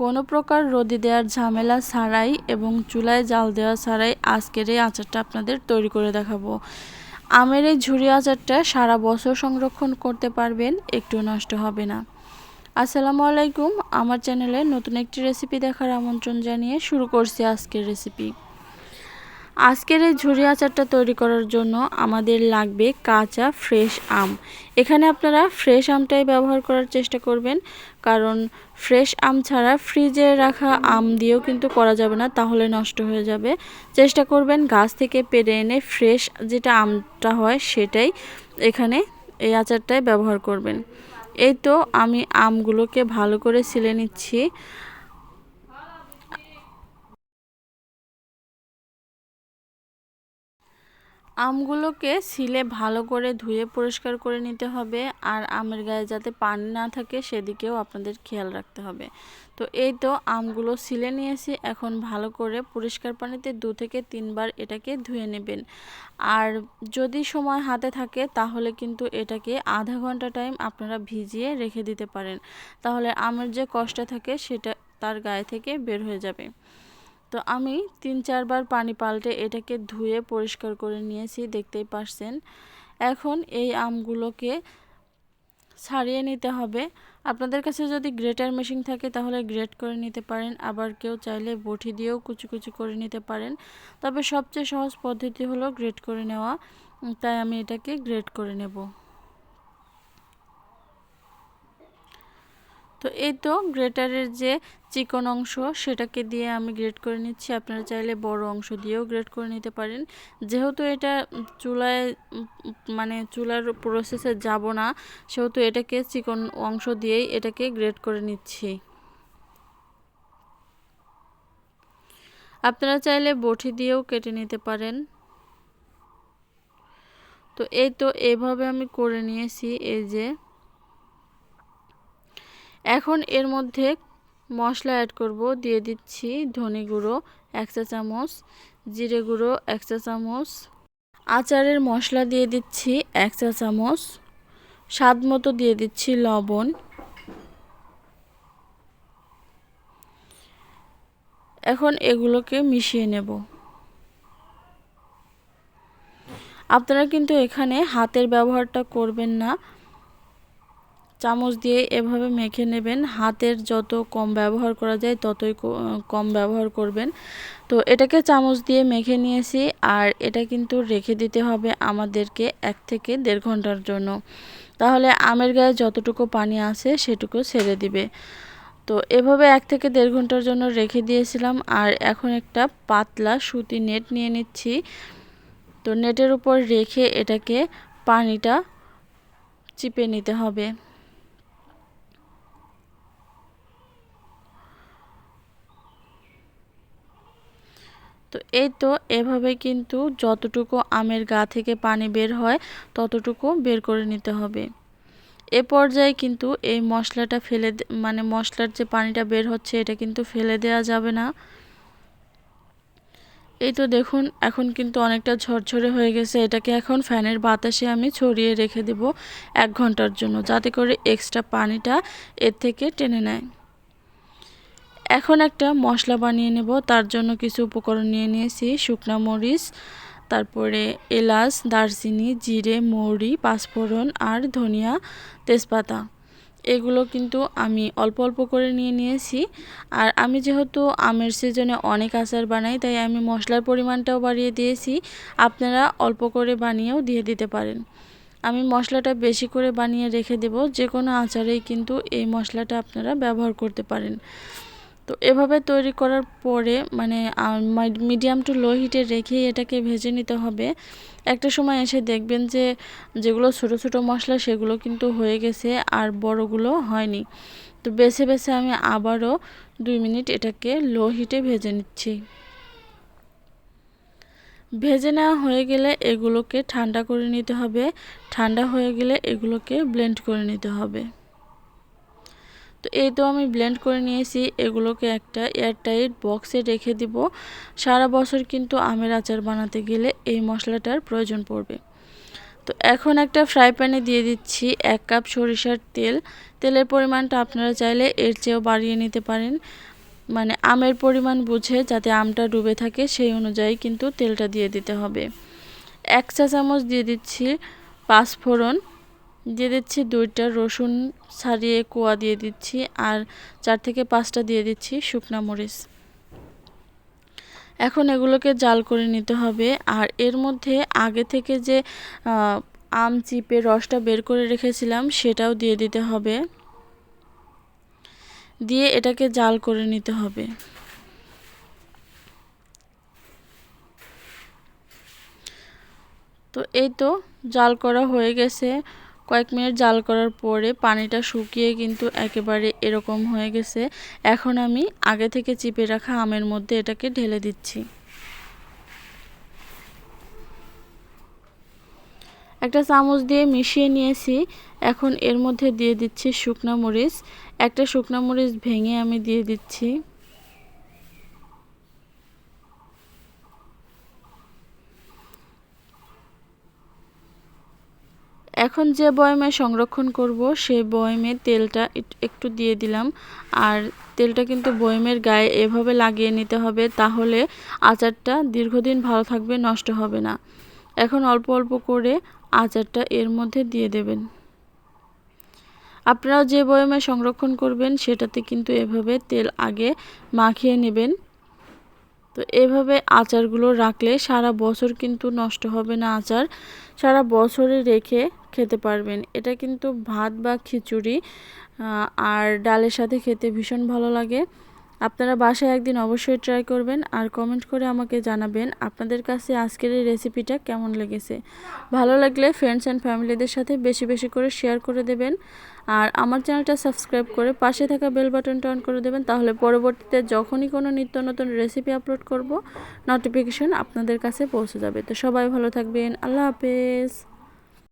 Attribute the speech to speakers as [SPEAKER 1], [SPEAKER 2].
[SPEAKER 1] কোনো প্রকার রোদি দেওয়ার ঝামেলা ছাড়াই এবং চুলায় জাল দেওয়া ছাড়াই আজকের এই আচারটা আপনাদের তৈরি করে দেখাবো। আমের এই ঝুড়ি আচারটা সারা বছর সংরক্ষণ করতে পারবেন, একটু নষ্ট হবে না। আসসালামু আলাইকুম, আমার চ্যানেলে নতুন একটি রেসিপি দেখার আমন্ত্রণ জানিয়ে শুরু করছি আজকের রেসিপি আজকের এই ঝুরি আচারটা তৈরি করার জন্য আমাদের লাগবে কাঁচা ফ্রেশ আম। এখানে আপনারা ফ্রেশ আমটাই ব্যবহার করার চেষ্টা করবেন, কারণ ফ্রেশ আম ছাড়া ফ্রিজে রাখা আম দিয়েও কিন্তু করা যাবে না, তাহলে নষ্ট হয়ে যাবে। চেষ্টা করবেন গাছ থেকে পেরে এনে ফ্রেশ যেটা আমটা হয় সেটাই এখানে এই আচারটাই ব্যবহার করবেন। এই তো আমি আমগুলোকে ভালো করে ছিলে নিচ্ছি। আমগুলোকে সিলে ভালো করে ধুয়ে পরিষ্কার করে নিতে হবে আর আমের গায়ে যাতে পানি না থাকে সেদিকেও আপনাদের খেয়াল রাখতে হবে। তো এই তো আমগুলো সিলে নিয়েছি, এখন ভালো করে পরিষ্কার পানিতে দু থেকে তিনবার এটাকে ধুয়ে নেবেন। আর যদি সময় হাতে থাকে তাহলে কিন্তু এটাকে আধা ঘণ্টা টাইম আপনারা ভিজিয়ে রেখে দিতে পারেন। তাহলে আমের যে কষ্ট থাকে সেটা তার গায়ে থেকে বের হয়ে যাবে। তো আমি তিন চারবার পানি পাল্টে এটাকে ধুয়ে পরিষ্কার করে নিয়েছি, দেখতেই পারছেন। এখন এই আমগুলোকে ছাড়িয়ে নিতে হবে। আপনাদের কাছে যদি গ্রেটার মেশিন থাকে তাহলে গ্রেট করে নিতে পারেন, আবার কেউ চাইলে বটি দিয়েও কুচি কুচি করে নিতে পারেন। তবে সবচেয়ে সহজ পদ্ধতি হলো গ্রেট করে নেওয়া। তাই আমি এটাকে গ্রেট করে নেব। তো এই তো গ্রেটারের যে চিকন অংশ সেটাকে দিয়ে আমি গ্রেট করে নিচ্ছি। আপনারা চাইলে বড় অংশ দিয়েও গ্রেট করে নিতে পারেন। যেহেতু এটা চুলায় মানে চুলার প্রসেসে যাব না, সেহেতু এটাকে চিকন অংশ দিয়েই এটাকে গ্রেট করে নিচ্ছি। আপনারা চাইলে বটি দিয়েও কেটে নিতে পারেন। তো এই তো এভাবে আমি করে নিয়েছি, এই যে। এখন এর মধ্যে মশলা অ্যাড করব, দিয়ে দিচ্ছি ধনে গুঁড়ো, এক চা চামচ, জিরে গুঁড়ো, এক চা চামচ। আচারের মশলা দিয়ে দিচ্ছি এক চা চামচ। স্বাদ মতো দিয়ে দিচ্ছি লবণ। এখন এগুলোকে মিশিয়ে নেব। আপনারা কিন্তু এখানে হাতের ব্যবহারটা করবেন না। চামচ দিয়ে এভাবে মেখে নেবেন। হাতের যত কম ব্যবহার করা যায় ততই কম ব্যবহার করবেন। তো এটাকে চামচ দিয়ে মেখে নিয়েছি আর এটা কিন্তু রেখে দিতে হবে আমাদেরকে এক থেকে দেড় ঘণ্টার জন্য। তাহলে আমের গায়ে যতটুকু পানি আছে সেটুকু ছেড়ে দিবে। তো এভাবে এক থেকে দেড় ঘণ্টার জন্য রেখে দিয়েছিলাম আর এখন একটা পাতলা সুতি নেট নিয়ে নিচ্ছি। তো নেটের উপর রেখে এটাকে পানিটা চিপে নিতে হবে। তো এই তো এভাবে কিন্তু যতটুকু আমের গা থেকে পানি বের হয়, ততটুকু বের করে নিতে হবে। এ পর্যায়ে কিন্তু এই মশলাটা ফেলে মানে মশলার যে পানিটা বের হচ্ছে, এটা কিন্তু ফেলে দেওয়া যাবে না। এই তো দেখুন, এখন কিন্তু অনেকটা ঝরঝরে হয়ে গেছে। এটাকে এখন ফ্যানের বাতাসে আমি ছড়িয়ে রেখে দেব এক ঘণ্টার জন্য, যাতে করে এক্সট্রা পানিটা এর থেকে টেনে নেয়। এখন একটা মশলা বানিয়ে নেব। তার জন্য কিছু উপকরণ নিয়ে নিয়েছি। শুকনা মরিচ, তারপরে এলাচ, দারচিনি, জিরে, মৌরি, পাঁচফোড়ন আর ধনিয়া তেজপাতা। এগুলো কিন্তু আমি অল্প অল্প করে নিয়ে নিয়েছি। আর আমি যেহেতু আমের সিজনে অনেক আচার বানাই, তাই আমি মশলার পরিমাণটাও বাড়িয়ে দিয়েছি। আপনারা অল্প করে বানিয়েও দিয়ে দিতে পারেন। আমি মশলাটা বেশি করে বানিয়ে রেখে দেব। যে কোনো আচারেই কিন্তু এই মশলাটা আপনারা ব্যবহার করতে পারেন। তো এভাবে তৈরি করার পরে মানে মিডিয়াম টু লো হিটে রেখেই এটাকে ভেজে নিতে হবে। একটা সময় এসে দেখবেন যে, যেগুলো ছোট ছোট মশলা সেগুলো কিন্তু হয়ে গেছে আর বড়গুলো হয়নি। তো বেছে বেছে আমি আবারও দুই মিনিট এটাকে লো হিটে ভেজে নিচ্ছি। ভেজে নেওয়া হয়ে গেলে এগুলোকে ঠান্ডা করে নিতে হবে। ঠান্ডা হয়ে গেলে এগুলোকে ব্লেন্ড করে নিতে হবে। তো এই তো আমি ব্লেন্ড করে নিয়েছি। এগুলোকে একটা এয়ারটাইট বক্সে রেখে দিব। সারা বছর কিন্তু আমের আচার বানাতে গেলে এই মশলাটার প্রয়োজন পড়বে। তো এখন একটা ফ্রাই প্যানে দিয়ে দিচ্ছি এক কাপ সরিষার তেল। তেলের পরিমাণটা আপনারা চাইলে এর চেয়েও বাড়িয়ে নিতে পারেন। মানে আমের পরিমাণ বুঝে যাতে আমটা ডুবে থাকে সেই অনুযায়ী কিন্তু তেলটা দিয়ে দিতে হবে। এক চা চামচ দিয়ে দিচ্ছি পাঁচফোড়ন। দিয়ে দিচ্ছি দুইটা রসুন ছাড়িয়ে কোয়া দিয়ে দিচ্ছি আর চার থেকে পাঁচটা দিয়ে দিচ্ছি শুকনা মরিচ। এখন এগুলোকে জাল করে নিতে হবে আর এর মধ্যে আগে থেকে যে আম চিপে রসটা বের করে রেখেছিলাম সেটাও দিয়ে দিতে হবে। দিয়ে এটাকে জাল করে নিতে হবে। তো এই তো জাল করা হয়ে গেছে। কয়েক মিনিট জাল করার পরে পানিটা শুকিয়ে কিন্তু একেবারে এরকম হয়ে গেছে। এখন আমি আগে থেকে চিপে রাখা আমের মধ্যে এটাকে ঢেলে দিচ্ছি। একটা চামচ দিয়ে মিশিয়ে নিয়েছি। এখন এর মধ্যে দিয়ে দিচ্ছি শুকনো মরিচ। একটা শুকনো মরিচ ভেঙে আমি দিয়ে দিচ্ছি। এখন যে বয়মে সংরক্ষণ করব সেই বয়মে তেলটা একটু দিয়ে দিলাম। আর তেলটা কিন্তু বয়মের গায়ে এভাবে লাগিয়ে নিতে হবে, তাহলে আচারটা দীর্ঘদিন ভালো থাকবে, নষ্ট হবে না। এখন অল্প অল্প করে আচারটা এর মধ্যে দিয়ে দেবেন। আপনারা যে বয়মে সংরক্ষণ করবেন, সেটাতে কিন্তু এভাবে তেল আগে মাখিয়ে নেবেন। তো এভাবে আচারগুলো রাখলে সারা বছর কিন্তু নষ্ট হবে না আচার। সারা বছরে রেখে খেতে পারবেন। এটা কিন্তু ভাত বা খিচুড়ি আর ডালের সাথে খেতে ভীষণ ভালো লাগে। আপনারা বাসায় একদিন অবশ্যই ট্রাই করবেন আর কমেন্ট করে আমাকে জানাবেন আপনাদের কাছে আজকের এই রেসিপিটা কেমন লেগেছে। ভালো লাগলে ফ্রেন্ডস অ্যান্ড ফ্যামিলিদের সাথে বেশি বেশি করে শেয়ার করে দেবেন। আর আমার চ্যানেলটা সাবস্ক্রাইব করে পাশে থাকা বেল বাটনটা অন করে দেবেন। তাহলে পরবর্তীতে যখনই কোনো নিত্য নতুন রেসিপি আপলোড করব নোটিফিকেশন আপনাদের কাছে পৌঁছে যাবে। তো সবাই ভালো থাকবেন। আল্লাহ হাফেজ।